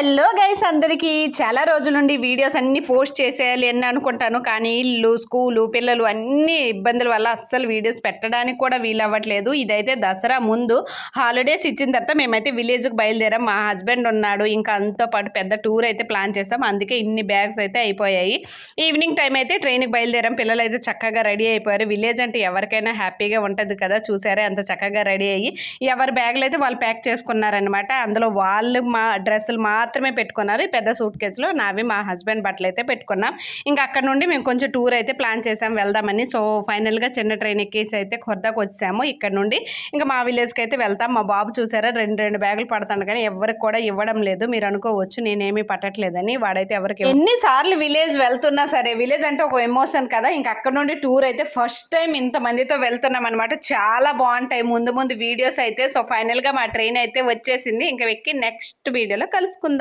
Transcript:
Hello guys అందరికీ. చాలా రోజుల నుండి వీడియోస్ అన్ని పోస్ట్ చేసేయాలి అని అనుకుంటాను. కానీ ఇల్లు స్కూలు పిల్లలు అన్ని ఇబ్బందుల వల్ల అస్సలు వీడియోస్ పెట్టడానికి కూడా వీలవ్వట్లేదు. ఇదైతే దసరా ముందు హాలిడేస్ ఇచ్చిన తర్వాత మేమైతే విలేజ్కి బయలుదేరాం. మా హస్బెండ్ ఉన్నాడు. ఇంకా అంతో పాటు పెద్ద టూర్ అయితే ప్లాన్ చేసాం. అందుకే ఇన్ని బ్యాగ్స్ అయితే అయిపోయాయి. ఈవినింగ్ టైం అయితే ట్రైన్కి బయలుదేరాం. పిల్లలు అయితే చక్కగా రెడీ అయిపోయారు. విలేజ్ అంటే ఎవరికైనా హ్యాపీగా ఉంటుంది కదా. చూసారే? అంత చక్కగా రెడీ అయ్యి ఎవరి బ్యాగులు అయితే వాళ్ళు ప్యాక్ చేసుకున్నారనమాట అందులో వాళ్ళు మా డ్రెస్సులు మాత్రమే పెట్టుకున్నారు. ఈ పెద్ద సూట్ కేసులో నావి మా హస్బెండ్ బట్టలు అయితే పెట్టుకున్నాం. ఇంకా అక్కడ నుండి మేము కొంచెం టూర్ అయితే ప్లాన్ చేసాం వెళ్దామని. సో ఫైనల్గా చిన్న ట్రైన్ ఎక్కేసి అయితే ఖొర్దాకు వచ్చాము ఇక్కడ నుండి. ఇంకా మా విలేజ్కి అయితే వెళ్తాం. మా బాబు చూసారా రెండు రెండు బ్యాగులు పడతాను కానీ ఎవరికి కూడా ఇవ్వడం లేదు. మీరు అనుకోవచ్చు నేనేమీ పట్టట్లేదని. వాడైతే ఎవరికి ఎన్నిసార్లు విలేజ్ వెళ్తున్నా సరే విలేజ్ అంటే ఒక ఎమోషన్ కదా. ఇంకా అక్కడ నుండి టూర్ అయితే ఫస్ట్ టైం ఇంత మందితో వెళ్తున్నాం అనమాట చాలా బాగుంటాయి. ముందు ముందు వీడియోస్ అయితే. సో ఫైనల్గా మా ట్రైన్ అయితే వచ్చేసింది. ఇంకా ఎక్కి నెక్స్ట్ వీడియోలో కలుసుకుందాం.